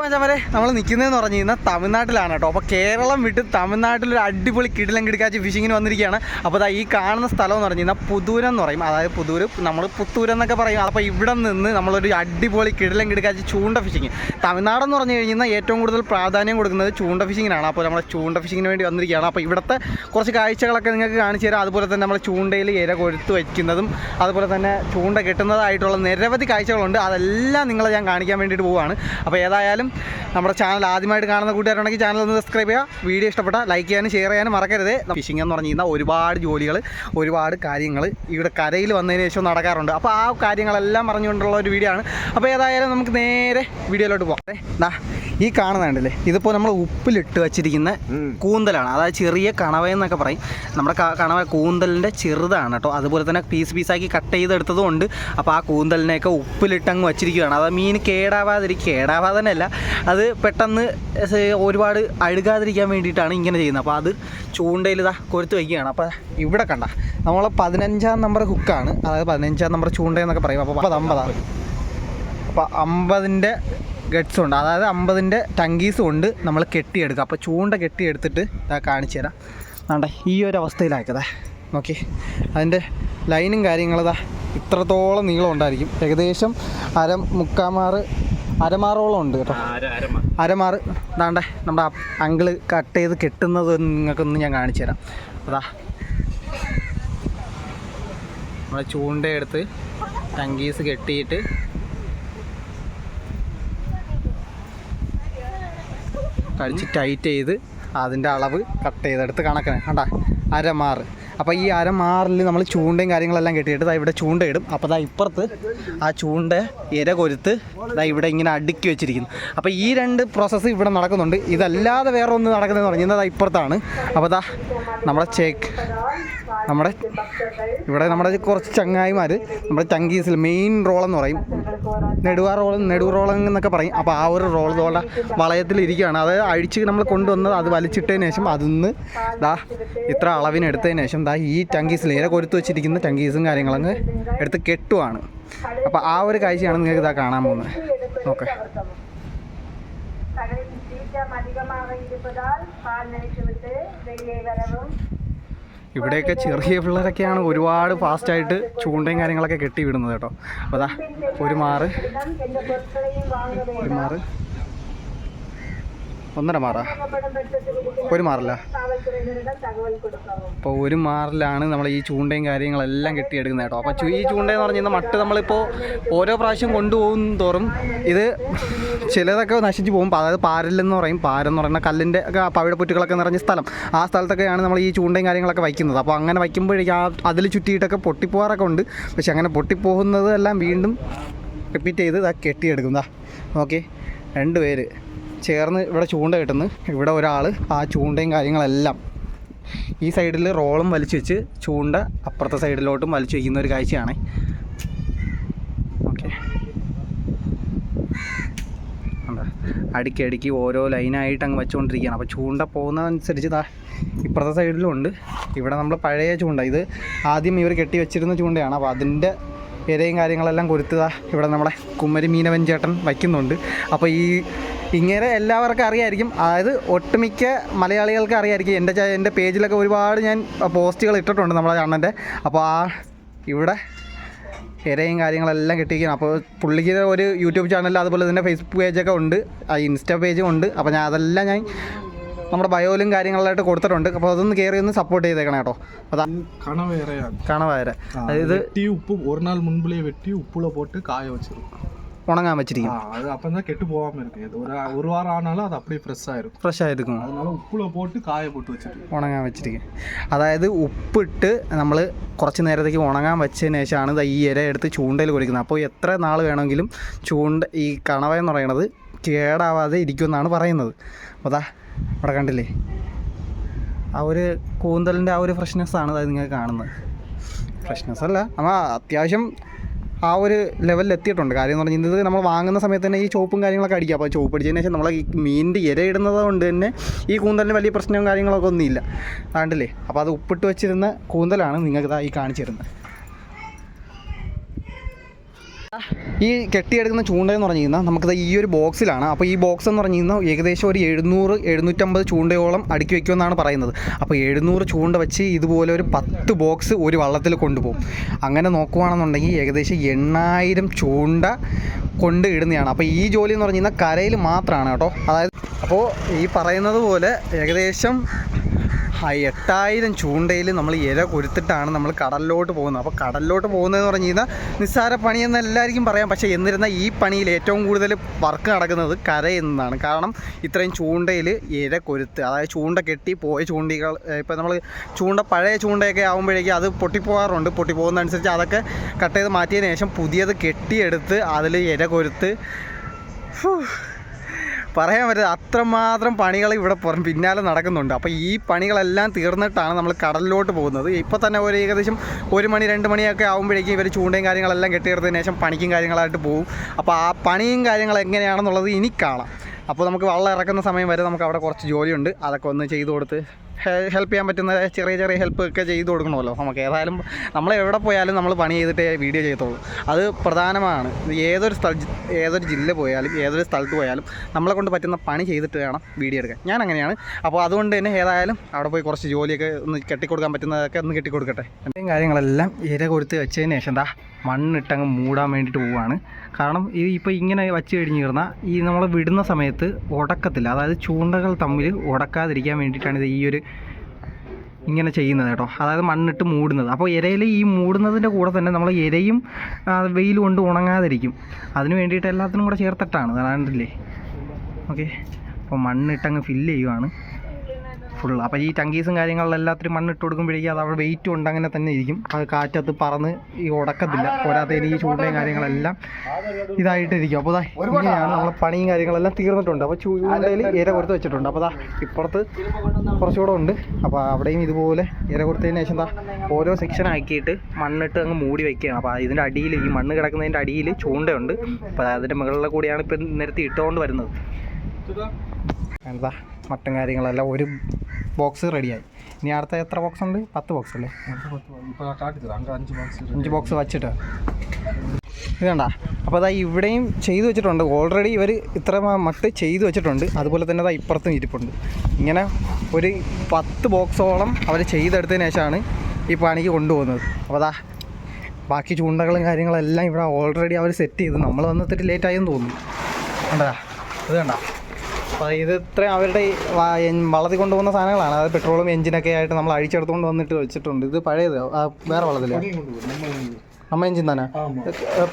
അപ്പോൾ മച്ചാമാരെ നമ്മൾ നിൽക്കുന്നതെന്ന് പറഞ്ഞു കഴിഞ്ഞാൽ തമിഴ്നാട്ടിലാണ് കേട്ടോ. അപ്പോൾ കേരളം വിട്ട് തമിഴ്നാട്ടിൽ ഒരു അടിപൊളി കിടിലം കിടക്കാച്ച് ഫിഷിങ്ങിന് വന്നിരിക്കുകയാണ് അപ്പോൾ ഈ കാണുന്ന സ്ഥലം എന്ന് പറഞ്ഞു കഴിഞ്ഞാൽ പുതൂരം എന്ന് പറയും. അതായത് പുതൂര് നമ്മൾ പുത്തൂരം എന്നൊക്കെ പറയും. അപ്പോൾ ഇവിടെ നിന്ന് നമ്മളൊരു അടിപൊളി കിടിലം കിടക്കാച്ച് ചൂണ്ട ഫിഷിങ് തമിഴ്നാടെന്ന് പറഞ്ഞു കഴിഞ്ഞാൽ ഏറ്റവും കൂടുതൽ പ്രാധാന്യം കൊടുക്കുന്നത് ചൂണ്ട ഫിഷിങ്ങിനാണ് അപ്പോൾ നമ്മൾ ചൂണ്ട ഫിഷിങ്ങിന് വേണ്ടി വന്നിരിക്കുകയാണ് അപ്പോൾ ഇവിടുത്തെ കുറച്ച് കാഴ്ചകളൊക്കെ നിങ്ങൾക്ക് കാണിച്ചു തരാം. അതുപോലെ തന്നെ നമ്മൾ ചൂണ്ടയിൽ ഇര കൊഴുത്ത് വയ്ക്കുന്നതും അതുപോലെ തന്നെ ചൂണ്ട കെട്ടുന്നതായിട്ടുള്ള നിരവധി കാഴ്ചകളുണ്ട്. അതെല്ലാം നിങ്ങളെ ഞാൻ കാണിക്കാൻ വേണ്ടിയിട്ട് പോവുകയാണ് അപ്പോൾ ഏതായാലും നമ്മുടെ ചാനൽ ആദ്യമായിട്ട് കാണുന്ന കൂട്ടുകാരുണ്ടെങ്കിൽ ചാനൽ ഒന്ന് സബ്സ്ക്രൈബ് ചെയ്യുക. വീഡിയോ ഇഷ്ടപ്പെട്ടാൽ ലൈക്ക് ചെയ്യാനും ഷെയർ ചെയ്യാനും മറക്കരുത്. ഫിഷിംഗ് എന്ന് പറഞ്ഞു കഴിഞ്ഞാൽ ഒരുപാട് ജോലികൾ ഒരുപാട് കാര്യങ്ങൾ ഇവിടെ കരയിൽ വന്നതിന് ശേഷം നടക്കാറുണ്ട്. അപ്പോൾ ആ കാര്യങ്ങളെല്ലാം പറഞ്ഞുകൊണ്ടുള്ള ഒരു വീഡിയോ ആണ്. അപ്പോൾ ഏതായാലും നമുക്ക് നേരെ വീഡിയോയിലോട്ട് പോകാം. ദേ, ഈ കാണുന്നുണ്ടല്ലേ ഇതിപ്പോൾ നമ്മൾ ഉപ്പിലിട്ട് വെച്ചിരിക്കുന്ന കൂന്തലാണ്. അതായത് ചെറിയ കണവ എന്നൊക്കെ പറയും. നമ്മുടെ കണവ കൂന്തലിന്റെ ചെറുതാണ് കേട്ടോ. അതുപോലെ തന്നെ പീസ് പീസാക്കി കട്ട് ചെയ്തെടുത്തതും ഉണ്ട്. അപ്പോൾ ആ കൂന്തലിനെയൊക്കെ ഉപ്പിലിട്ടങ്ങ് വെച്ചിരിക്കുകയാണ്. അത് മീൻ കേടാവാതിരിക്കും കേടാവാതെ തന്നെയല്ല അത് പെട്ടെന്ന് ഒരുപാട് അഴുകാതിരിക്കാൻ വേണ്ടിയിട്ടാണ് ഇങ്ങനെ ചെയ്യുന്നത്. അപ്പോൾ അത് ചൂണ്ടയിൽ ഇതാ കൊരുത്ത് വയ്ക്കുകയാണ്. അപ്പോൾ ഇവിടെ കണ്ട നമ്മൾ പതിനഞ്ചാം നമ്പർ ഹുക്കാണ്. അതായത് പതിനഞ്ചാം നമ്പർ ചൂണ്ട എന്നൊക്കെ പറയും അപ്പോൾ അമ്പത്. അമ്പതാണ് അപ്പോൾ അമ്പതിന്റെ ഗട്ട്സും ഉണ്ട് അതായത് അമ്പതിന്റെ ടങ്കീസും ഉണ്ട് നമ്മൾ കെട്ടിയെടുക്കുക. അപ്പോൾ ചൂണ്ട കെട്ടിയെടുത്തിട്ട് ഇതാ കാണിച്ചു തരാം. വേണ്ട ഈ ഒരു അവസ്ഥയിലാക്കതാ നോക്കി. അതിന്റെ ലൈനും കാര്യങ്ങളതാ ഇത്രത്തോളം നീളം ഉണ്ടായിരിക്കും. ഏകദേശം അര മുക്കാമാറ് അരമാറോളം ഉണ്ട് കേട്ടോ. അരമാറ്. ഇതാണ്ടേ നമ്മുടെ അങ്കിൾ കട്ട് ചെയ്ത് കെട്ടുന്നത് നിങ്ങൾക്കൊന്ന് ഞാൻ കാണിച്ചു തരാം. അതാ. നമ്മൾ ചൂണ്ടയെടുത്ത് ടങ്കീസ് കെട്ടിയിട്ട് കഴിച്ച് ടൈറ്റ് ചെയ്ത് അതിന്റെ അളവ് കട്ട് ചെയ്തെടുത്ത് കണക്കിന്. കണ്ട? അരമാറ് അപ്പോൾ ഈ അരമാറിൽ നമ്മൾ ചൂണ്ടയും കാര്യങ്ങളെല്ലാം കെട്ടിയിട്ട് ദാ ഇവിടെ ചൂണ്ടയിടും. അപ്പോൾ ദാ ഇപ്പുറത്ത് ആ ചൂണ്ട ഇര കൊരുത്ത് ദാ ഇവിടെ ഇങ്ങനെ അടുക്കി വെച്ചിരിക്കുന്നു. അപ്പോൾ ഈ രണ്ട് പ്രോസസ്സ് ഇവിടെ നടക്കുന്നുണ്ട്. ഇതല്ലാതെ വേറെ ഒന്ന് നടക്കുന്നതെന്ന് പറഞ്ഞാൽ ദാ ഇപ്പുറത്താണ്. അപ്പോൾ ദാ നമ്മുടെ ചേക്ക് നമ്മുടെ ഇവിടെ നമ്മുടെ കുറച്ച് ചങ്ങായിമാർ നമ്മുടെ ചങ്കീസിൽ മെയിൻ റോൾ എന്ന് പറയും നെടുവാ റോൾ നെടു റോൾ എന്നൊക്കെ പറയും അപ്പോൾ ആ ഒരു റോൾ തോള വളയത്തിലിരിക്കുകയാണ് അത് അഴിച്ച് നമ്മൾ കൊണ്ടുവന്നത് അത് വലിച്ചിട്ടതിന് ശേഷം അതിന്ന് ദാ ഇത്ര അളവിനെടുത്തതിന് ശേഷം ദാ ഈ ചങ്കീസിൽ ഇര കൊരുത്ത് വെച്ചിരിക്കുന്ന ചങ്കീസും കാര്യങ്ങളങ്ങ് എടുത്ത് കെട്ടുവാണ് അപ്പോൾ ആ ഒരു കാഴ്ചയാണ് നിങ്ങൾക്ക് ഇതാ കാണാൻ പോകുന്നത് ഓക്കെ கடலில் சீற்றம் அதிகமாக இருப்பதால் பால் நினைத்துவிட்டு வெளியே வரவும் ഇവിടെയൊക്കെ ചെറിയ പിള്ളേരൊക്കെയാണ് ഒരുപാട് ഫാസ്റ്റായിട്ട് ചൂണ്ടയും കാര്യങ്ങളൊക്കെ കെട്ടി വിടുന്നത് കേട്ടോ. അപ്പോൾ അതാ ഒരു മാറ്. ഒരു മാറ്. ഒന്നര മാറാ. ഒരു മാറില്ല. അപ്പോൾ ഒരു മാറിലാണ് നമ്മൾ ഈ ചൂണ്ടയും കാര്യങ്ങളെല്ലാം കെട്ടിയെടുക്കുന്നത് കേട്ടോ. അപ്പോൾ ഈ ചൂണ്ടയെന്ന് എന്ന് പറഞ്ഞാൽ മട്ട് നമ്മളിപ്പോൾ ഓരോ പ്രാവശ്യം കൊണ്ടുപോകും തോറും ഇത് ചിലതൊക്കെ നശിച്ചു പോകും. അതായത് പാരലെന്ന് പറയും. പാരെന്ന് പറയുന്ന കല്ലിന്റെ ഒക്കെ പവിഴപ്പുറ്റുകളൊക്കെ നിറഞ്ഞ സ്ഥലം. ആ സ്ഥലത്തൊക്കെയാണ് നമ്മൾ ഈ ചൂണ്ടയും കാര്യങ്ങളൊക്കെ വയ്ക്കുന്നത്. അപ്പോൾ അങ്ങനെ വയ്ക്കുമ്പോഴേക്കും ആ അതിൽ ചുറ്റിയിട്ടൊക്കെ പൊട്ടിപ്പോകാറൊക്കെ ഉണ്ട്. പക്ഷെ അങ്ങനെ പൊട്ടിപ്പോകുന്നതെല്ലാം വീണ്ടും റിപ്പീറ്റ് ചെയ്ത് കെട്ടിയെടുക്കുന്നതാ ഓക്കെ രണ്ട് പേര് ചേർന്ന് ഇവിടെ ചൂണ്ട കിട്ടുന്നു. ഇവിടെ ഒരാൾ ആ ചൂണ്ടയും കാര്യങ്ങളെല്ലാം ഈ സൈഡിൽ റോളും വലിച്ചു വെച്ച് ചൂണ്ട അപ്പുറത്തെ സൈഡിലോട്ടും വലിച്ചു വയ്ക്കുന്ന ഒരു കാഴ്ചയാണ്. ഓക്കെ. അടുക്കി അടുക്കി ഓരോ ലൈനായിട്ട് അങ്ങ് വെച്ചുകൊണ്ടിരിക്കുകയാണ്. അപ്പോൾ ചൂണ്ട പോകുന്നതനുസരിച്ച് ദാ ഇപ്പുറത്തെ സൈഡിലും ഉണ്ട്. ഇവിടെ നമ്മൾ പഴയ ചൂണ്ട ഇത് ആദ്യം ഇവർ കെട്ടി വെച്ചിരുന്ന ചൂണ്ടയാണ്. അപ്പോൾ അതിന്റെ ഇരയും കാര്യങ്ങളെല്ലാം കൊടുത്തതാ ഇവിടെ നമ്മുടെ കുമ്മരി മീനവൻ ചേട്ടൻ വയ്ക്കുന്നുണ്ട്. അപ്പോൾ ഈ ഇങ്ങനെ എല്ലാവർക്കും അറിയായിരിക്കും. അതായത് ഒട്ടുമിക്ക മലയാളികൾക്ക് അറിയായിരിക്കും. എന്റെ എന്റെ പേജിലൊക്കെ ഒരുപാട് ഞാൻ പോസ്റ്റുകൾ ഇട്ടിട്ടുണ്ട് നമ്മളെ അണ്ണന്റെ അപ്പോൾ ആ ഇവിടെ ഇരയും കാര്യങ്ങളെല്ലാം കിട്ടിയിരിക്കണം അപ്പോൾ പുള്ളിക്ക് ഒരു യൂട്യൂബ് ചാനൽ അതുപോലെ തന്നെ ഫേസ്ബുക്ക് പേജൊക്കെ ഉണ്ട്. ആ ഇൻസ്റ്റ പേജും ഉണ്ട്. അപ്പോൾ ഞാൻ അതെല്ലാം ഞാൻ നമ്മുടെ ബയോലും കാര്യങ്ങളായിട്ട് കൊടുത്തിട്ടുണ്ട്. അപ്പോൾ അതൊന്ന് കയറി ഒന്ന് സപ്പോർട്ട് ചെയ്തേക്കണം കേട്ടോ. അതാ കണവേറെ. കണവേറെ അതായത് ഉപ്പ് ഒരു നാൾ മുൻപിലേ വെട്ടി ഉപ്പുള പോട്ട് കായ വെച്ചിരുന്നു ഉണങ്ങാൻ വെച്ചിരിക്കും ஆ, அது அப்பதான் கெட்டு போகாம இருக்கு இது ஒரு ஒரு வாரம் ஆனாலும் அது அப்படியே ஃப்ரெஷ்ஷா இருக்கும் ഫ്രഷ് ആയിരിക്കും அதனால உப்புல போட்டு காய போட்டு வச்சிருக்கு ഉണങ്ങാൻ വെച്ചിരിക്കും അതായത് ഉപ്പിട്ട് നമ്മൾ കുറച്ച് നേരത്തേക്ക് ഉണങ്ങാൻ വെച്ചതിന് ശേഷമാണ് ദാ ഈ ഇര എടുത്ത് ചൂണ്ടയിൽ കുടിക്കുന്നത് അപ്പോൾ എത്ര നാൾ വേണമെങ്കിലും ചൂണ്ട ഈ കണവ എന്ന് പറയുന്നത് കേടാവാതെ ഇരിക്കുമെന്നാണ് പറയുന്നത് അപ്പോൾ അതാ അവിടെ കണ്ടില്ലേ ആ ഒരു കൂന്തലിൻ്റെ ആ ഒരു ഫ്രഷ്നെസ് ആണ് അത് നിങ്ങൾ കാണുന്നത് ഫ്രഷ്നെസ് അല്ല നമ്മൾ അത്യാവശ്യം ആ ഒരു ലെവലിൽ എത്തിയിട്ടുണ്ട്. കാര്യം എന്ന് പറഞ്ഞാൽ ഇത് നമ്മൾ വാങ്ങുന്ന സമയത്ത് തന്നെ ഈ ചോപ്പും കാര്യങ്ങളൊക്കെ അടിക്കുക അപ്പോൾ ചോപ്പ് അടിച്ചതിന് ശേഷം നമ്മളെ ഈ മീനിന്റെ ഇര ഇടുന്നത് കൊണ്ട് തന്നെ ഈ കൂന്തലിന് വലിയ പ്രശ്നവും കാര്യങ്ങളൊക്കെ ഒന്നുമില്ല. കണ്ടില്ലേ? അപ്പോൾ അത് ഉപ്പിട്ട് വെച്ചിരുന്ന കൂന്തലാണ് നിങ്ങൾക്ക് ഈ കാണിച്ചു ഈ കെട്ടിയെടുക്കുന്ന ചൂണ്ടയെന്ന് പറഞ്ഞു കഴിഞ്ഞാൽ നമുക്കത് ഈ ഒരു ബോക്സിലാണ്. അപ്പോൾ ഈ ബോക്സ് എന്ന് പറഞ്ഞു കഴിഞ്ഞാൽ ഏകദേശം ഒരു എഴുന്നൂറ് എഴുന്നൂറ്റമ്പത് ചൂണ്ടയോളം അടുക്കി വയ്ക്കുമെന്നാണ് പറയുന്നത്. അപ്പോൾ എഴുന്നൂറ് ചൂണ്ട വെച്ച് ഇതുപോലെ ഒരു പത്ത് ബോക്സ് ഒരു വള്ളത്തിൽ കൊണ്ടുപോകും. അങ്ങനെ നോക്കുവാണെന്നുണ്ടെങ്കിൽ ഏകദേശം എണ്ണായിരം ചൂണ്ട കൊണ്ട് ഇടുന്നതാണ്. അപ്പോൾ ഈ ജോലി എന്ന് പറഞ്ഞു കഴിഞ്ഞാൽ കരയിൽ മാത്രമാണ് കേട്ടോ. അതായത് അപ്പോൾ ഈ പറയുന്നത് പോലെ ഏകദേശം ആ എട്ടായിരം ചൂണ്ടയിൽ നമ്മൾ ഇര കൊരുത്തിട്ടാണ് നമ്മൾ കടലിലോട്ട് പോകുന്നത്. അപ്പോൾ കടലിലോട്ട് പോകുന്നതെന്ന് പറഞ്ഞു കഴിഞ്ഞാൽ നിസ്സാര പണിയെന്ന് എല്ലാവർക്കും പറയാം. പക്ഷേ എന്നിരുന്നാൽ ഈ പണിയിൽ ഏറ്റവും കൂടുതൽ വർക്ക് നടക്കുന്നത് കരയെന്നാണ് കാരണം ഇത്രയും ചൂണ്ടയിൽ ഇര കൊരുത്ത് അതായത് ചൂണ്ട കെട്ടി പോയ ചൂണ്ടികൾ ഇപ്പോൾ നമ്മൾ ചൂണ്ട പഴയ ചൂണ്ടയൊക്കെ ആകുമ്പോഴേക്കും അത് പൊട്ടിപ്പോകാറുണ്ട് പൊട്ടിപ്പോകുന്നതനുസരിച്ച് അതൊക്കെ കട്ട് ചെയ്ത് മാറ്റിയതിന് ശേഷം പുതിയത് കെട്ടിയെടുത്ത് അതിൽ ഇര കൊരുത്ത്. പറയാൻ പറ്റില്ല. അത്രമാത്രം പണികൾ ഇവിടെ പിന്നാലെ നടക്കുന്നുണ്ട്. അപ്പോൾ ഈ പണികളെല്ലാം തീർന്നിട്ടാണ് നമ്മൾ കടലിലോട്ട് പോകുന്നത്. ഇപ്പോൾ തന്നെ ഒരു ഏകദേശം ഒരു മണി രണ്ട് മണിയൊക്കെ ആകുമ്പോഴേക്കും ഇവർ ചൂണ്ടയും കാര്യങ്ങളെല്ലാം കെട്ടിയെടുത്തതിന് ശേഷം പണിക്കും കാര്യങ്ങളായിട്ട് പോകും. അപ്പോൾ ആ പണിയും കാര്യങ്ങൾ എങ്ങനെയാണെന്നുള്ളത് ഇനി കാണാം. അപ്പോൾ നമുക്ക് വള്ളം ഇറക്കുന്ന സമയം വരെ നമുക്ക് അവിടെ കുറച്ച് ജോലിയുണ്ട്. അതൊക്കെ ഒന്ന് ചെയ്തു കൊടുത്ത് ഹെൽപ്പ് ചെയ്യാൻ പറ്റുന്ന ചെറിയ ചെറിയ ഹെൽപ്പ് ഒക്കെ ചെയ്ത് കൊടുക്കണമല്ലോ. നമുക്ക് ഏതായാലും നമ്മൾ എവിടെ പോയാലും നമ്മൾ പണി ചെയ്തിട്ട് വീഡിയോ ചെയ്യത്തുള്ളൂ. അത് പ്രധാനമാണ്. ഏതൊരു സ്ഥല ഏതൊരു ജില്ല പോയാലും ഏതൊരു സ്ഥലത്ത് പോയാലും നമ്മളെ കൊണ്ട് പറ്റുന്ന പണി ചെയ്തിട്ട് വേണം വീഡിയോ എടുക്കാൻ. ഞാൻ അങ്ങനെയാണ് അപ്പോൾ അതുകൊണ്ട് തന്നെ ഏതായാലും അവിടെ പോയി കുറച്ച് ജോലിയൊക്കെ ഒന്ന് കെട്ടിക്കൊടുക്കാൻ പറ്റുന്നതൊക്കെ ഒന്ന് കെട്ടിക്കൊടുക്കട്ടെ. എന്തെങ്കിലും കാര്യങ്ങളെല്ലാം ഇര കൊടുത്ത് വെച്ചതിന് ശേഷം എന്താ മണ്ണിട്ടങ്ങ് മൂടാൻ വേണ്ടിയിട്ട് പോവുകയാണ് കാരണം ഇത് ഇപ്പോൾ ഇങ്ങനെ വച്ച് കഴിഞ്ഞ് കഴിഞ്ഞാൽ ഈ നമ്മൾ വിടുന്ന സമയത്ത് ഉടക്കത്തില്ല. അതായത് ചൂണ്ടകൾ തമ്മിൽ ഉടക്കാതിരിക്കാൻ വേണ്ടിയിട്ടാണ് ഇത് ഈ ഒരു ഇങ്ങനെ ചെയ്യുന്നത് കേട്ടോ. അതായത് മണ്ണിട്ട് മൂടുന്നത്. അപ്പോൾ ഇരയിൽ ഈ മൂടുന്നതിന്റെ കൂടെ തന്നെ നമ്മൾ ഇരയും വെയിൽ കൊണ്ട് ഉണങ്ങാതിരിക്കും. അതിന് വേണ്ടിയിട്ട് എല്ലാത്തിനും കൂടെ ചേർത്തിട്ടാണ്. അതാണ്ടില്ലേ? ഓക്കെ. അപ്പോൾ മണ്ണിട്ടങ്ങ് ഫില്ല് ചെയ്യുവാണ്. ഫുൾ അപ്പോൾ ഈ ടങ്കീസും കാര്യങ്ങളിലെല്ലാത്തിനും മണ്ണിട്ട് കൊടുക്കുമ്പോഴേക്കും അത് അവിടെ വെയിറ്റ് ഉണ്ട് അങ്ങനെ തന്നെ ഇരിക്കും. അത് കാറ്റത്ത് പറന്ന് ഈ ഉടക്കത്തില്ല. പോരാത്തതിന് ഈ ചൂടേയും കാര്യങ്ങളെല്ലാം ഇതായിട്ടിരിക്കും. അപ്പോൾ ദാ ഇങ്ങനെയാണ് നമ്മളെ പണിയും കാര്യങ്ങളെല്ലാം തീർന്നിട്ടുണ്ട്. അപ്പോൾ ചൂണ്ടയിൽ ഇര കൊടുത്ത് വെച്ചിട്ടുണ്ട്. അപ്പോൾ ദാ ഇപ്പുറത്ത് കുറച്ചുകൂടെ ഉണ്ട്. അപ്പോൾ അവിടെയും ഇതുപോലെ ഇര കൊടുത്തതിന് ശേഷം ദാ ഓരോ സെക്ഷൻ ആക്കിയിട്ട് മണ്ണിട്ട് അങ്ങ് മൂടി വെക്കുകയാണ്. അപ്പോൾ ഇതിന്റെ അടിയിൽ ഈ മണ്ണ് കിടക്കുന്നതിന്റെ അടിയിൽ ചൂണ്ടയുണ്ട്. അപ്പോൾ അതിന്റെ മുകളിലെ കൂടിയാണ് ഇപ്പം നിരത്തി ഇട്ടുകൊണ്ട് വരുന്നത്. എന്താ മറ്റും കാര്യങ്ങളെല്ലാം ഒരു ബോക്സ് റെഡിയായി ഇനി അടുത്ത എത്ര ബോക്സ് ഉണ്ട്? പത്ത് ബോക്സ് അല്ലേ? അഞ്ച് ബോക്സ് വച്ചിട്ട്. ഇത് കണ്ട? അപ്പോൾ അതാ ഇവിടെയും ചെയ്തു വെച്ചിട്ടുണ്ട്. ഓൾറെഡി ഇവർ ഇത്ര മട്ട് ചെയ്തു വെച്ചിട്ടുണ്ട്. അതുപോലെ തന്നെ അതാ ഇപ്പുറത്തും ഇരിപ്പുണ്ട്. ഇങ്ങനെ ഒരു പത്ത് ബോക്സോളം അവർ ചെയ്തെടുത്തതിന് ശേഷമാണ് ഈ പണിക്ക് കൊണ്ടുപോകുന്നത്. അപ്പോൾ അതാ ബാക്കി ചൂണ്ടകളും കാര്യങ്ങളെല്ലാം ഇവിടെ ഓൾറെഡി അവർ സെറ്റ് ചെയ്ത് നമ്മൾ വന്നിട്ട് ലേറ്റായെന്ന് തോന്നുന്നു. കണ്ടതാ അത് കണ്ട? അപ്പോൾ ഇത് ഇത്രയും അവരുടെ വളതി കൊണ്ടുപോകുന്ന സാധനങ്ങളാണ്. അത് പെട്രോളും എഞ്ചിനൊക്കെ ആയിട്ട് നമ്മൾ അഴിച്ചെടുത്തുകൊണ്ട് വന്നിട്ട് വെച്ചിട്ടുണ്ട്. ഇത് പഴയത് വേറെ വളത്തില്ല അമ്മ എഞ്ചിൻ തന്നെ.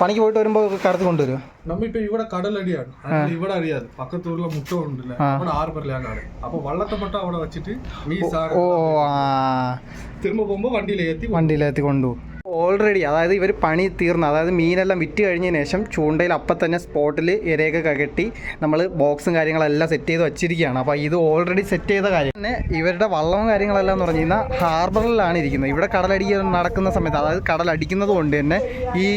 പണിക്ക് പോയിട്ട് വരുമ്പോൾ കടത്തി കൊണ്ടുവരും നമ്മിപ്പോ ഇവിടെ കടലടിയാണ്. ഇവിടെ അറിയാതെ പക്കത്തൂരിലെ മുട്ടുണ്ടല്ലേ അവിടെ ആർബറിലാണ് അപ്പൊ വള്ളത്തപ്പെട്ട അവിടെ വെച്ചിട്ട് ഓ തിരുമ്പ പോകുമ്പോ വണ്ടിയിലെത്തി വണ്ടിയിലെത്തി കൊണ്ടുപോകും. ഓൾറെഡി അതായത് ഇവർ പണി തീർന്ന അതായത് മീനെല്ലാം വിറ്റ് കഴിഞ്ഞതിന് ശേഷം ചൂണ്ടയിൽ അപ്പം തന്നെ സ്പോട്ടിൽ ഇരയൊക്കെ കെട്ടി നമ്മൾ ബോക്സും കാര്യങ്ങളെല്ലാം സെറ്റ് ചെയ്ത് വെച്ചിരിക്കുകയാണ്. അപ്പോൾ ഇത് ഓൾറെഡി സെറ്റ് ചെയ്ത കാര്യം. പിന്നെ ഇവരുടെ വള്ളവും കാര്യങ്ങളെല്ലാം എന്ന് പറഞ്ഞു കഴിഞ്ഞാൽ ഹാർബറിലാണ് ഇരിക്കുന്നത്. ഇവിടെ കടലടിക്ക് നടക്കുന്ന സമയത്ത് അതായത് കടലടിക്കുന്നത് കൊണ്ട് തന്നെ ഈ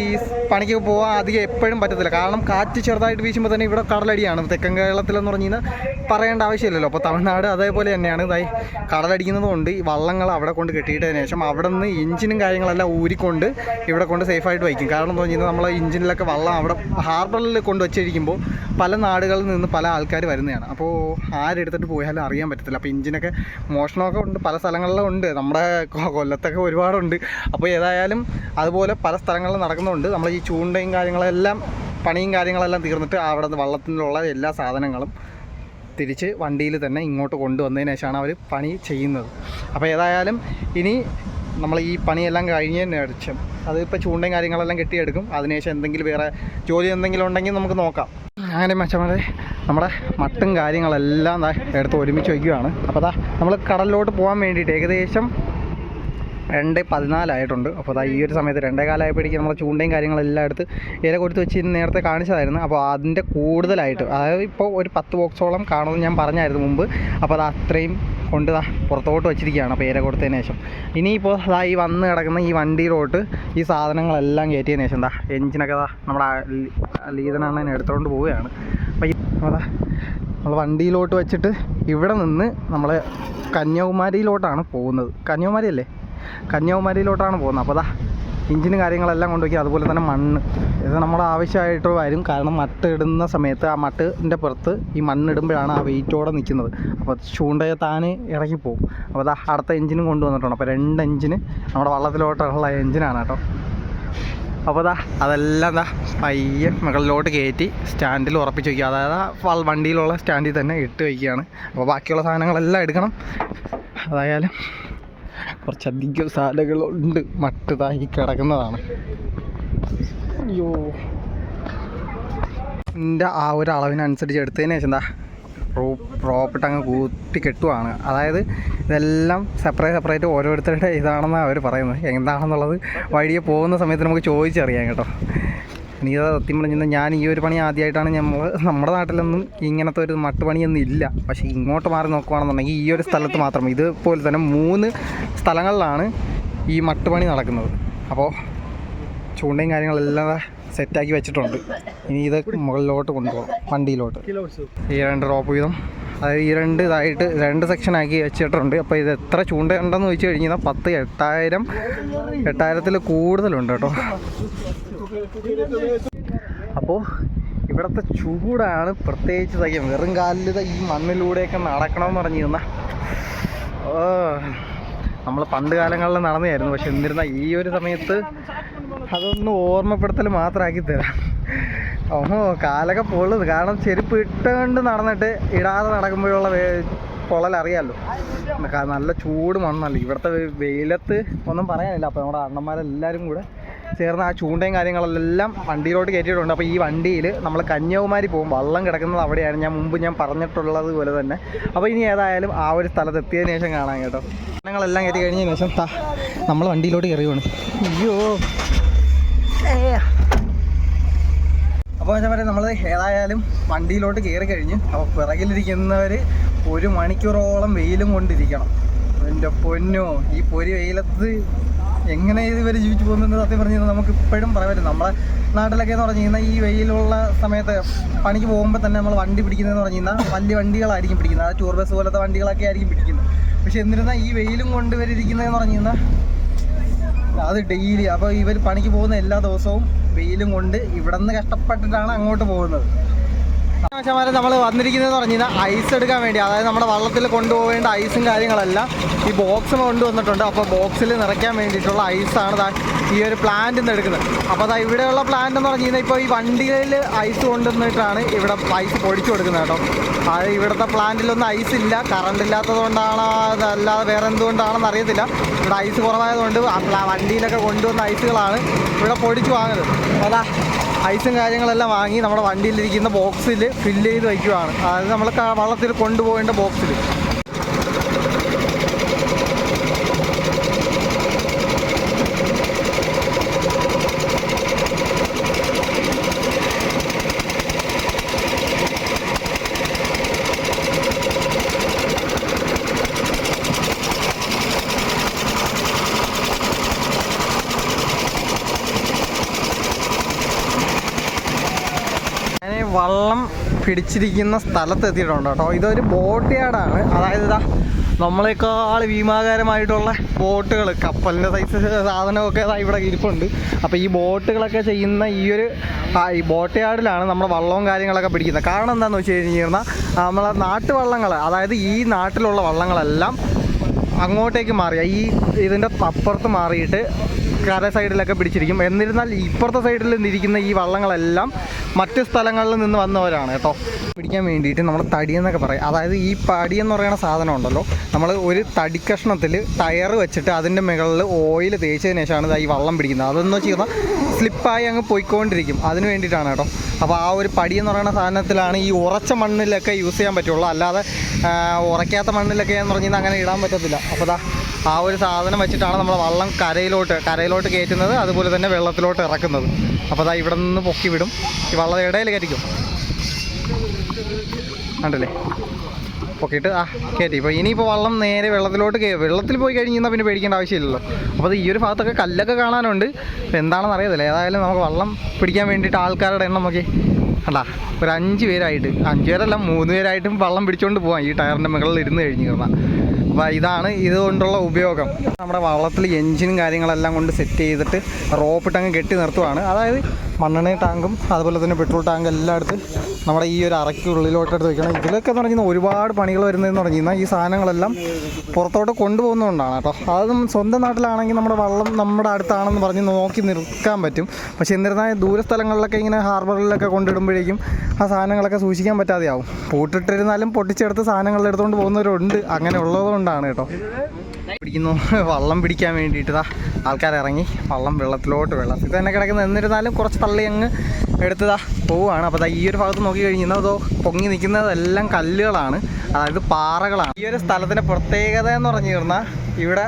പണിക്ക് പോകാൻ അധികം എപ്പോഴും പറ്റത്തില്ല. കാരണം കാറ്റ് ചെറുതായിട്ട് വീശുമ്പോൾ തന്നെ ഇവിടെ കടലടിയാണ്. തെക്കൻ കേരളത്തിലെന്ന് പറഞ്ഞു കഴിഞ്ഞാൽ പറയേണ്ട ആവശ്യമില്ലല്ലോ. അപ്പോൾ തമിഴ്നാട് അതേപോലെ തന്നെയാണ്. കടലടിക്കുന്നത് കൊണ്ട് ഈ വള്ളങ്ങൾ അവിടെ കൊണ്ട് കെട്ടിയിട്ടതിന് ശേഷം അവിടെ നിന്ന് എഞ്ചിനും കാര്യങ്ങളെല്ലാം ഊരിക്കൊണ്ട് ഇവിടെ കൊണ്ട് സേഫായിട്ട് വയ്ക്കും. കാരണം എന്ന് പറഞ്ഞാൽ നമ്മളെ ഇഞ്ചിനിലൊക്കെ വള്ളം അവിടെ ഹാർബറിൽ കൊണ്ട് വെച്ചിരിക്കുമ്പോൾ പല നാടുകളിൽ നിന്ന് പല ആൾക്കാർ വരുന്നതാണ്. അപ്പോൾ ആരെടുത്തിട്ട് പോയാലും അറിയാൻ പറ്റത്തില്ല. അപ്പോൾ ഇഞ്ചിനൊക്കെ മോഷണമൊക്കെ ഉണ്ട് പല സ്ഥലങ്ങളിലും ഉണ്ട്. നമ്മുടെ കൊല്ലത്തൊക്കെ ഒരുപാടുണ്ട്. അപ്പോൾ ഏതായാലും അതുപോലെ പല സ്ഥലങ്ങളിലും നടക്കുന്നുണ്ട്. നമ്മൾ ഈ ചൂണ്ടയും കാര്യങ്ങളെല്ലാം പണിയും കാര്യങ്ങളെല്ലാം തീർന്നിട്ട് അവിടെ വള്ളത്തിനുള്ള എല്ലാ സാധനങ്ങളും തിരിച്ച് വണ്ടിയിൽ തന്നെ ഇങ്ങോട്ട് കൊണ്ടുവന്നതിന് ശേഷമാണ് അവർ പണി ചെയ്യുന്നത്. അപ്പോൾ ഏതായാലും ഇനി നമ്മൾ ഈ പണിയെല്ലാം കഴിഞ്ഞതിന് ശേഷം അതിപ്പോൾ ചൂണ്ടയും കാര്യങ്ങളെല്ലാം കെട്ടിയെടുക്കും. അതിനുശേഷം എന്തെങ്കിലും വേറെ ജോലി എന്തെങ്കിലും ഉണ്ടെങ്കിൽ നമുക്ക് നോക്കാം. അങ്ങനെ മച്ചമാരെ നമ്മുടെ മട്ടും കാര്യങ്ങളെല്ലാം എടുത്ത് ഒരുമിച്ച് വയ്ക്കുകയാണ് അപ്പോൾ അതാ നമ്മൾ കടലിലോട്ട് പോകാൻ വേണ്ടിയിട്ട് ഏകദേശം രണ്ട് പതിനാലായിട്ടുണ്ട്. അപ്പോൾ അതാ ഈ ഒരു സമയത്ത് രണ്ടേ കാലമായപ്പോഴേക്കും നമ്മൾ ചൂണ്ടയും കാര്യങ്ങളെല്ലാം എടുത്ത് ഇര കൊടുത്ത് വെച്ച് നേരത്തെ കാണിച്ചതായിരുന്നു. അപ്പോൾ അതിന്റെ കൂടുതലായിട്ട് അതായത് ഇപ്പോൾ ഒരു പത്ത് ബോക്സോളം കാണുമെന്ന് ഞാൻ പറഞ്ഞായിരുന്നു മുമ്പ്. അപ്പോൾ അത് അത്രയും കൊണ്ട് പുറത്തോട്ട് വെച്ചിരിക്കുകയാണ് ഇര കൊടുത്തതിന് ശേഷം. ഇനിയിപ്പോൾ ദാ ഈ വന്ന് കിടക്കുന്ന ഈ വണ്ടിയിലോട്ട് ഈ സാധനങ്ങളെല്ലാം കയറ്റിയതിന് ശേഷം ദാ എഞ്ചിനൊക്കെ ദാ നമ്മുടെ ലീതനാണ് എടുത്തുകൊണ്ട് പോവുകയാണ്. അപ്പോൾ അതാ നമ്മൾ വണ്ടിയിലോട്ട് വെച്ചിട്ട് ഇവിടെ നിന്ന് നമ്മൾ കന്യാകുമാരിയിലോട്ടാണ് പോകുന്നത്. കന്യാകുമാരി അല്ലേ കന്യാകുമാരിയിലോട്ടാണ് പോകുന്നത്. അപ്പോൾ അതാ എഞ്ചിനും കാര്യങ്ങളെല്ലാം കൊണ്ടുപോയി അതുപോലെ തന്നെ മണ്ണ്. ഇത് നമ്മുടെ ആവശ്യമായിട്ട് വരും. കാരണം മട്ട് ഇടുന്ന സമയത്ത് ആ മട്ടിന്റെ പുറത്ത് ഈ മണ്ണിടുമ്പോഴാണ് ആ വെയിറ്റോടെ നിൽക്കുന്നത്. അപ്പോൾ ചൂണ്ടയെ ഇറങ്ങി പോകും. അപ്പോൾ അത് അടുത്ത എഞ്ചിനും കൊണ്ടുവന്നിട്ടുണ്ട്. അപ്പോൾ രണ്ട് എഞ്ചിന് നമ്മുടെ വള്ളത്തിലോട്ടുള്ള എഞ്ചിനാണ് കേട്ടോ. അപ്പോൾ ദാ അതെല്ലാം ദാ പയ്യെ മുകളിലോട്ട് കയറ്റി സ്റ്റാൻഡിൽ ഉറപ്പിച്ച് വയ്ക്കുക. അതായത് വണ്ടിയിലുള്ള സ്റ്റാൻഡിൽ തന്നെ ഇട്ട് വയ്ക്കുകയാണ്. അപ്പോൾ ബാക്കിയുള്ള സാധനങ്ങളെല്ലാം എടുക്കണം. അതായാലും കുറച്ചധികം സാധനങ്ങളുണ്ട് മട്ടതായി കിടക്കുന്നതാണ്. അയ്യോ. എന്റെ ആ ഒരു അളവിനനുസരിച്ച് എടുത്തതിന് ശേഷം എന്താ റോ പ്രോപ്പർട്ട് അങ്ങ് കൂട്ടി കെട്ടുവാണ്. അതായത് ഇതെല്ലാം സെപ്പറേറ്റ് സെപ്പറേറ്റ് ഓരോരുത്തരുടെ ഇതാണെന്നാണ് അവർ പറയുന്നത്. എന്താണെന്നുള്ളത് വഴിയെ പോകുന്ന സമയത്ത് നമുക്ക് ചോദിച്ചറിയാം കേട്ടോ. ഇത് സത്യം പറഞ്ഞാൽ ഞാൻ ഈ ഒരു പണി ആദ്യമായിട്ടാണ് നമ്മൾ നമ്മുടെ നാട്ടിലൊന്നും ഇങ്ങനത്തെ ഒരു മട്ടുപണിയൊന്നും ഇല്ല. പക്ഷേ ഇങ്ങോട്ട് മാറി നോക്കുകയാണെന്നുണ്ടെങ്കിൽ ഈ ഒരു സ്ഥലത്ത് മാത്രം. ഇതുപോലെ തന്നെ മൂന്ന് സ്ഥലങ്ങളിലാണ് ഈ മട്ടുപണി നടക്കുന്നത്. അപ്പോൾ ചൂണ്ടയും കാര്യങ്ങളെല്ലാം സെറ്റാക്കി വെച്ചിട്ടുണ്ട്. ഇനി ഇത് മുകളിലോട്ട് കൊണ്ടുപോകാം. വണ്ടിയിലോട്ട്. ഈ രണ്ട് റോപ്പ് വീതം. അതായത് ഈ രണ്ട് ഇതായിട്ട് രണ്ട് സെക്ഷനാക്കി വെച്ചിട്ടുണ്ട്. അപ്പോൾ ഇത് എത്ര ചൂണ്ട ഉണ്ടെന്ന് ചോദിച്ചു കഴിഞ്ഞാൽ പത്ത് എട്ടായിരം എട്ടായിരത്തിൽ കൂടുതലുണ്ട് കേട്ടോ. അപ്പോൾ ഇവിടുത്തെ ചൂടാണ് പ്രത്യേകിച്ച് തയ്യം വെറും കാലിൽ ഈ മണ്ണിലൂടെയൊക്കെ നടക്കണമെന്ന് പറഞ്ഞിരുന്ന. നമ്മൾ പണ്ട് കാലങ്ങളിൽ നടന്നതായിരുന്നു. പക്ഷെ എന്നിരുന്ന ഈ ഒരു സമയത്ത് അതൊന്ന് ഓർമ്മപ്പെടുത്തൽ മാത്രമാക്കി തരാം. ഓഹോ കാലൊക്കെ പൊള്ളത് കാരണം ചെരുപ്പ് ഇട്ടുകൊണ്ട് നടന്നിട്ട് ഇടാതെ നടക്കുമ്പോഴുള്ള പൊള്ളൽ അറിയാമല്ലോ നല്ല ചൂട് മണ്ണല്ല. ഇവിടുത്തെ വെയിലത്ത് ഒന്നും പറയാനില്ല. അപ്പോൾ നമ്മുടെ അണ്ണന്മാരെല്ലാവരും കൂടെ ചേർന്ന് ആ ചൂണ്ടയും കാര്യങ്ങളെല്ലാം വണ്ടിയിലോട്ട് കയറ്റിയിട്ടുണ്ട്. അപ്പോൾ ഈ വണ്ടിയിൽ നമ്മൾ കന്യാകുമാരി പോകും. വള്ളം കിടക്കുന്നത് അവിടെയാണ്. ഞാൻ മുമ്പ് ഞാൻ പറഞ്ഞിട്ടുള്ളത് പോലെ തന്നെ. അപ്പോൾ ഇനി ഏതായാലും ആ ഒരു സ്ഥലത്ത് എത്തിയതിന് ശേഷം കാണാൻ കേട്ടോ. ഞങ്ങളെല്ലാം കയറ്റി കഴിഞ്ഞതിന് ശേഷം താ നമ്മൾ വണ്ടിയിലോട്ട് കയറിയാണ് അയ്യോ. അപ്പോൾ വരെ നമ്മൾ ഏതായാലും വണ്ടിയിലോട്ട് കയറി കഴിഞ്ഞ് അപ്പോൾ പിറകിലിരിക്കുന്നവർ ഒരു മണിക്കൂറോളം വെയിലും കൊണ്ടിരിക്കണം. എന്റെ പൊന്നോ ഈ പൊരി വെയിലത്ത് എങ്ങനെ ഇതുവരെ ജീവിച്ചു പോകുന്നത് സത്യം പറഞ്ഞു നമുക്ക് ഇപ്പോഴും പറയാൻ പറ്റും നമ്മളെ നാട്ടിലൊക്കെ എന്ന് പറഞ്ഞു കഴിഞ്ഞാൽ ഈ വെയിലുള്ള സമയത്ത് പണിക്ക് പോകുമ്പോൾ തന്നെ നമ്മൾ വണ്ടി പിടിക്കുന്നതെന്ന് പറഞ്ഞു കഴിഞ്ഞാൽ വലിയ വണ്ടികളായിരിക്കും പിടിക്കുന്നത്. ആ ടൂർ ബസ് പോലത്തെ വണ്ടികളൊക്കെ ആയിരിക്കും പിടിക്കുന്നത്. പക്ഷെ എന്നിരുന്നാൽ ഈ വെയിലും കൊണ്ട് എന്ന് പറഞ്ഞു കഴിഞ്ഞാൽ അത് ഡെയിലി അപ്പോൾ ഇവർ പണിക്ക് പോകുന്ന എല്ലാ ദിവസവും വെയിലും കൊണ്ട് ഇവിടെ നിന്ന് കഷ്ടപ്പെട്ടിട്ടാണ് അങ്ങോട്ട് പോകുന്നത്. ആശാമാരെ നമ്മൾ വന്നിരിക്കുന്നത് പറഞ്ഞു കഴിഞ്ഞാൽ ഐസ് എടുക്കാൻ വേണ്ടി. അതായത് നമ്മുടെ വള്ളത്തിൽ കൊണ്ടുപോകേണ്ട ഐസും കാര്യങ്ങളെല്ലാം ഈ ബോക്സ് കൊണ്ടുവന്നിട്ടുണ്ട് അപ്പോൾ ബോക്സിൽ നിറയ്ക്കാൻ വേണ്ടിയിട്ടുള്ള ഐസാണ് ഈ ഒരു പ്ലാന്റിൽ നിന്ന് എടുക്കുന്നത്. അപ്പോൾ അതാ ഇവിടെയുള്ള പ്ലാന്റ് എന്ന് പറഞ്ഞു കഴിഞ്ഞാൽ ഇപ്പോൾ ഈ വണ്ടിയിൽ ഐസ് കൊണ്ടുവന്നിട്ടാണ് ഇവിടെ ഐസ് പൊടിച്ചു കൊടുക്കുന്നത് കേട്ടോ. അത് ഇവിടുത്തെ പ്ലാന്റിലൊന്നും ഐസ് ഇല്ല. കറണ്ട് ഇല്ലാത്തത് കൊണ്ടാണോ അതല്ലാതെ വേറെ എന്തുകൊണ്ടാണെന്ന് അറിയത്തില്ല. ഇവിടെ ഐസ് കുറവായതുകൊണ്ട് വണ്ടിയിലൊക്കെ കൊണ്ടുവന്ന ഐസുകളാണ് ഇവിടെ പൊടിച്ചു വാങ്ങുന്നത്. അതാ ഐസും കാര്യങ്ങളെല്ലാം വാങ്ങി നമ്മുടെ വണ്ടിയിലിരിക്കുന്ന ബോക്സിൽ ഫില്ല് ചെയ്ത് വയ്ക്കുവാണ് അതായത് നമ്മൾ വള്ളത്തിൽ കൊണ്ടുപോകേണ്ട ബോക്സിൽ ഞാൻ ഈ വള്ളം പിടിച്ചിരിക്കുന്ന സ്ഥലത്ത് എത്തിയിട്ടുണ്ട് കേട്ടോ. ഇതൊരു ബോട്ട് യാർഡാണ് അതായത് ഇതാ നമ്മളെക്കാൾ ഭീമാകാരമായിട്ടുള്ള ബോട്ടുകൾ കപ്പലിന്റെ സൈസ് സാധനമൊക്കെ ഇവിടെ ഇരിപ്പുണ്ട്. അപ്പോൾ ഈ ബോട്ടുകളൊക്കെ ചെയ്യുന്ന ഈ ഒരു ഈ ബോട്ട് യാർഡിലാണ് നമ്മൾ വള്ളവും കാര്യങ്ങളൊക്കെ പിടിക്കുന്നത്. കാരണം എന്താണെന്ന് വെച്ച് കഴിഞ്ഞാൽ നമ്മളെ നാട്ടുവള്ളങ്ങൾ അതായത് ഈ നാട്ടിലുള്ള വള്ളങ്ങളെല്ലാം അങ്ങോട്ടേക്ക് മാറിയ ഈ ഇതിന്റെ അപ്പുറത്ത് മാറിയിട്ട് കര സൈഡിലൊക്കെ പിടിച്ചിരിക്കും. എന്നിരുന്നാൽ ഇപ്പുറത്തെ സൈഡിൽ നിന്നിരിക്കുന്ന ഈ വള്ളങ്ങളെല്ലാം മറ്റ് സ്ഥലങ്ങളിൽ നിന്ന് വന്നവരാണ് കേട്ടോ. പിടിക്കാൻ വേണ്ടിയിട്ട് നമ്മൾ തടിയെന്നൊക്കെ പറയും. അതായത് ഈ പടി എന്ന് പറയുന്ന സാധനം ഉണ്ടല്ലോ. നമ്മൾ ഒരു തടിക്കഷ്ണത്തിൽ ടയർ വെച്ചിട്ട് അതിന്റെ മുകളിൽ ഓയിൽ തേച്ചതിന് ശേഷമാണ് ഈ വള്ളം പിടിക്കുന്നത്. അതെന്ന് വെച്ച് കഴിഞ്ഞാൽ സ്ലിപ്പായി അങ്ങ് പോയിക്കൊണ്ടിരിക്കും. അതിന് വേണ്ടിയിട്ടാണ് കേട്ടോ. അപ്പോൾ ആ ഒരു പടി എന്ന് പറയുന്ന സാധനത്തിലാണ് ഈ ഉറച്ച മണ്ണിലൊക്കെ യൂസ് ചെയ്യാൻ പറ്റുള്ളൂ. അല്ലാതെ ഉറയ്ക്കാത്ത മണ്ണിലൊക്കെ എന്ന് പറഞ്ഞു കഴിഞ്ഞാൽ അങ്ങനെ ഇടാൻ പറ്റത്തില്ല. അപ്പോൾ ദാ ആ ഒരു സാധനം വെച്ചിട്ടാണ് നമ്മൾ വള്ളം കരയിലോട്ട് കരയിലോട്ട് കയറ്റുന്നത് അതുപോലെ തന്നെ വെള്ളത്തിലോട്ട് ഇറക്കുന്നത്. അപ്പോൾ അതാ ഇവിടെ നിന്ന് പൊക്കി വിടും. ഈ വള്ളം ഇടയിൽ കയറ്റിക്കും. കണ്ടല്ലേ? പൊക്കിയിട്ട് ആ കയറ്റി. ഇപ്പോൾ ഇനിയിപ്പോൾ വള്ളം നേരെ വെള്ളത്തിലോട്ട് കയറി വെള്ളത്തിൽ പോയി കഴിഞ്ഞാൽ പിന്നെ പേടിക്കേണ്ട ആവശ്യമില്ലല്ലോ. അപ്പോൾ ഈ ഒരു ഭാഗത്തൊക്കെ കല്ലൊക്കെ കാണാനുണ്ട്. എന്താണെന്ന് അറിയത്തില്ല. ഏതായാലും നമുക്ക് വള്ളം പിടിക്കാൻ വേണ്ടിയിട്ട് ആൾക്കാരുടെ എണ്ണം നോക്കി. അല്ല ഒരു അഞ്ച് പേരായിട്ട്. അഞ്ച് പേരല്ല മൂന്ന് പേരായിട്ടും വള്ളം പിടിച്ചുകൊണ്ട് പോകാം ഈ ടയറിന്റെ മുകളിൽ ഇരുന്ന് കഴിഞ്ഞ്. അപ്പോൾ ഇതാണ് ഇതുകൊണ്ടുള്ള ഉപയോഗം. നമ്മുടെ വള്ളത്തിൽ എഞ്ചിനും കാര്യങ്ങളെല്ലാം കൊണ്ട് സെറ്റ് ചെയ്തിട്ട് റോപ്പിട്ടങ്ങ് കെട്ടി നിർത്തുവാണ്. അതായത് മണ്ണെണ്ണ ടാങ്കും അതുപോലെ തന്നെ പെട്രോൾ ടാങ്ക് എല്ലായിടത്തും നമ്മുടെ ഈ ഒരു അറയ്ക്കുള്ളിലോട്ട് എടുത്ത് വെക്കണം. ഇതിലൊക്കെ എന്ന് പറഞ്ഞാൽ ഒരുപാട് പണികൾ വരുന്നതെന്ന് പറഞ്ഞു ഈ സാധനങ്ങളെല്ലാം പുറത്തോട്ട് കൊണ്ടുപോകുന്നതുകൊണ്ടാണ് കേട്ടോ. അതും സ്വന്തം നാട്ടിലാണെങ്കിൽ നമ്മുടെ വള്ളം നമ്മുടെ അടുത്താണെന്ന് പറഞ്ഞ് നോക്കി നിൽക്കാൻ പറ്റും. പക്ഷേ എന്നിരുന്നാൽ ദൂര സ്ഥലങ്ങളിലൊക്കെ ഇങ്ങനെ ഹാർബറിലൊക്കെ കൊണ്ടിടുമ്പോഴേക്കും ആ സാധനങ്ങളൊക്കെ സൂക്ഷിക്കാൻ പറ്റാതെയാവും. പൂട്ടിട്ടിരുന്നാലും പൊട്ടിച്ചെടുത്ത് സാധനങ്ങൾ എടുത്തുകൊണ്ട് പോകുന്നവരുണ്ട്. അങ്ങനെ ഉള്ളതുകൊണ്ടാണ് കേട്ടോ. പിടിക്കുന്നു. വള്ളം പിടിക്കാൻ വേണ്ടിയിട്ട് ആൾക്കാർ ഇറങ്ങി. വള്ളം വെള്ളത്തിലോട്ട് വെള്ളത്തിൽ തന്നെ കിടക്കുന്ന. എന്നിരുന്നാലും കുറച്ച് തള്ളി അങ്ങ് എടുത്തതാ പോവുകയാണ്. അപ്പോൾ ഈ ഒരു ഭാഗത്ത് നോക്കി കഴിഞ്ഞാൽ അതോ പൊങ്ങി നിൽക്കുന്നതെല്ലാം കല്ലുകളാണ്. അതായത് പാറകളാണ്. ഈ ഒരു സ്ഥലത്തിന്റെ പ്രത്യേകത എന്ന് പറഞ്ഞു കഴിഞ്ഞാൽ ഇവിടെ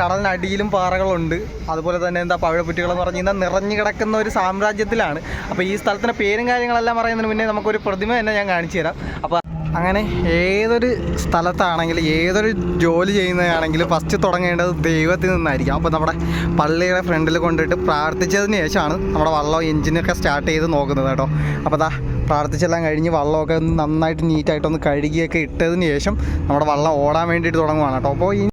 കടലിനടിയിലും പാറകളുണ്ട്. അതുപോലെ തന്നെ എന്താ പഴപ്പുറ്റികളെന്ന് പറഞ്ഞു കഴിഞ്ഞാൽ നിറഞ്ഞു കിടക്കുന്ന ഒരു സാമ്രാജ്യത്തിലാണ്. അപ്പോൾ ഈ സ്ഥലത്തിന്റെ പേരും കാര്യങ്ങളെല്ലാം പറയുന്നതിന് മുന്നേ നമുക്കൊരു പ്രതിമ തന്നെ ഞാൻ കാണിച്ചു തരാം. അപ്പോൾ അങ്ങനെ ഏതൊരു സ്ഥലത്താണെങ്കിലും ഏതൊരു ജോലി ചെയ്യുന്നതാണെങ്കിലും ഫസ്റ്റ് തുടങ്ങേണ്ടത് ദൈവത്തിൽ നിന്നായിരിക്കും. അപ്പോൾ നമ്മുടെ പള്ളിയുടെ ഫ്രണ്ടിൽ കൊണ്ടിട്ട് പ്രാർത്ഥിച്ചതിന് ശേഷമാണ് നമ്മുടെ വള്ളം എഞ്ചിനൊക്കെ സ്റ്റാർട്ട് ചെയ്ത് നോക്കുന്നത് കേട്ടോ. അപ്പോൾ അതാ പ്രാർത്ഥിച്ചെല്ലാം കഴിഞ്ഞ് വള്ളമൊക്കെ ഒന്ന് നന്നായിട്ട് നീറ്റായിട്ടൊന്ന് കഴുകിയൊക്കെ ഇട്ടതിന് ശേഷം നമ്മുടെ വള്ളം ഓടാൻ വേണ്ടിയിട്ട് തുടങ്ങുവാണ് കേട്ടോ. അപ്പോൾ ഈ